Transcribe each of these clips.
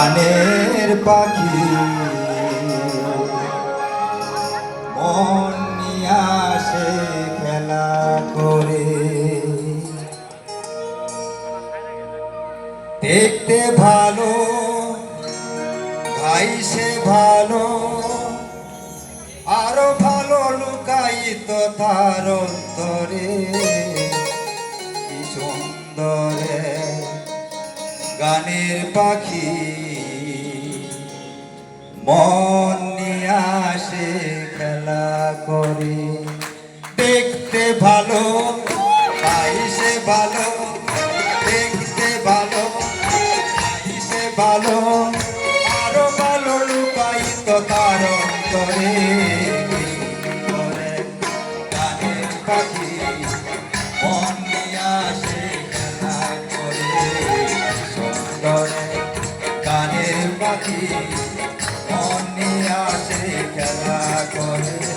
গানের পাখি। মন আসে খেলা করে। দেখতে ভালো ভাই সে ভালো, আরও ভালো লুকায়িত তার অন্তরে। কি সুন্দরে গানের পাখি। মন নিয়ে আসে খেলা করে। দেখতে ভালো, পাইসে ভালো, দেখতে ভালো, পাইসে ভালো, আরও ভালো লুকায়িত তার অন্তরে কি সুন্দরে গানের পাখি, মন নিয়ে আসে খেলা করে। সুন্দরে গানের পাখি মন নিয়ে আসে খেলা করে।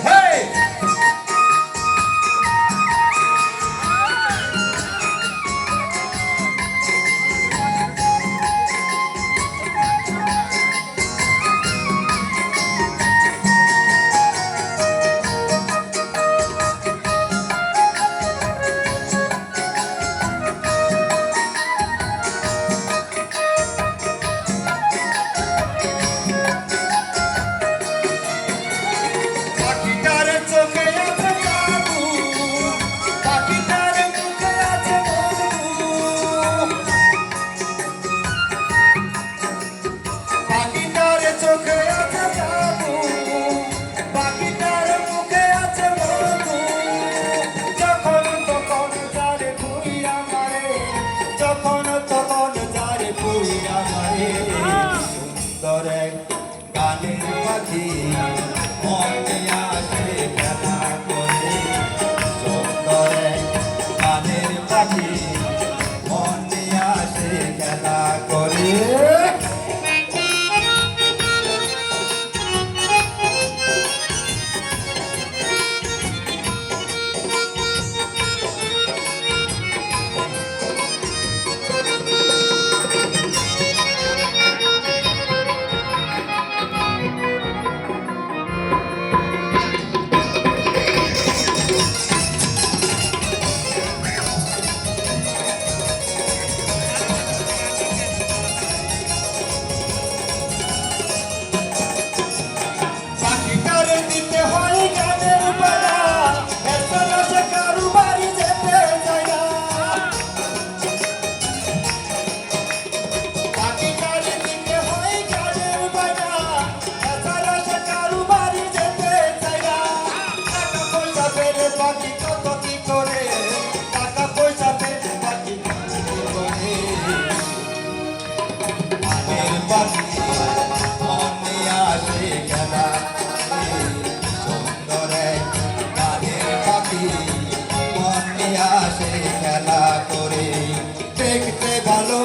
ভালো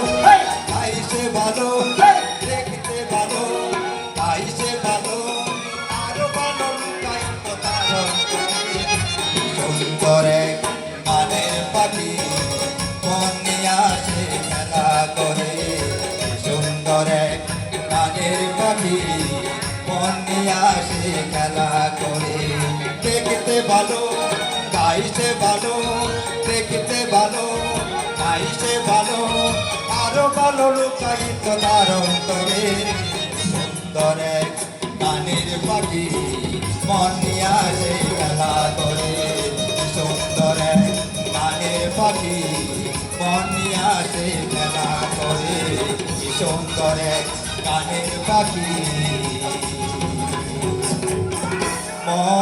আইসে ভালো দেখতে ভালো আইসে ভালো আরও ভালো। সুন্দর গানের পাখি আসে খেলা করে। সুন্দর গানের পাখি আসে খেলা করে। দেখতে ভালো গাইছে ভালো দেখতে ভালো গাইছে ভালো, আরও ভালো লুকায়িত তার অন্তরে সুন্দর এক পাখি মনে আসে খেলা করে। সুন্দর এক পাখি মনে আসে খেলা করে। সুন্দর এক পাখি মন